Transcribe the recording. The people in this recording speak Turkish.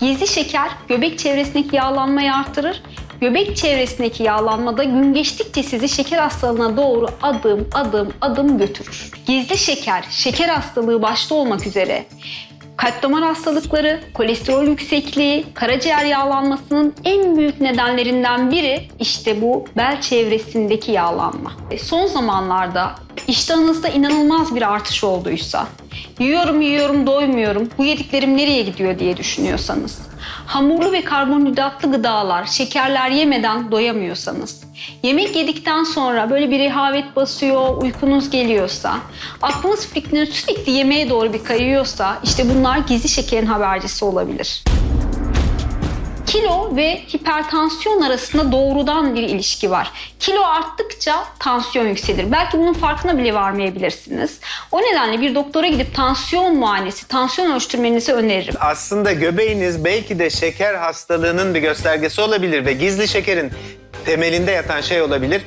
Gizli şeker göbek çevresindeki yağlanmayı artırır. Göbek çevresindeki yağlanmada gün geçtikçe sizi şeker hastalığına doğru adım adım adım götürür. Gizli şeker, şeker hastalığı başta olmak üzere kalp damar hastalıkları, kolesterol yüksekliği, karaciğer yağlanmasının en büyük nedenlerinden biri işte bu bel çevresindeki yağlanma. Son zamanlarda iştahınızda inanılmaz bir artış olduysa, yiyorum yiyorum doymuyorum, bu yediklerim nereye gidiyor diye düşünüyorsanız, hamurlu ve karbonhidratlı gıdalar, şekerler yemeden doyamıyorsanız, yemek yedikten sonra böyle bir rehavet basıyor, uykunuz geliyorsa, aklınız fikriniz sürekli yemeğe doğru bir kayıyorsa işte bunlar gizli şekerin habercisi olabilir. Kilo ve hipertansiyon arasında doğrudan bir ilişki var. Kilo arttıkça tansiyon yükselir. Belki bunun farkına bile varmayabilirsiniz. O nedenle bir doktora gidip tansiyon muayenesi, tansiyon ölçtürmenizi öneririm. Aslında göbeğiniz belki de şeker hastalığının bir göstergesi olabilir ve gizli şekerin temelinde yatan şey olabilir.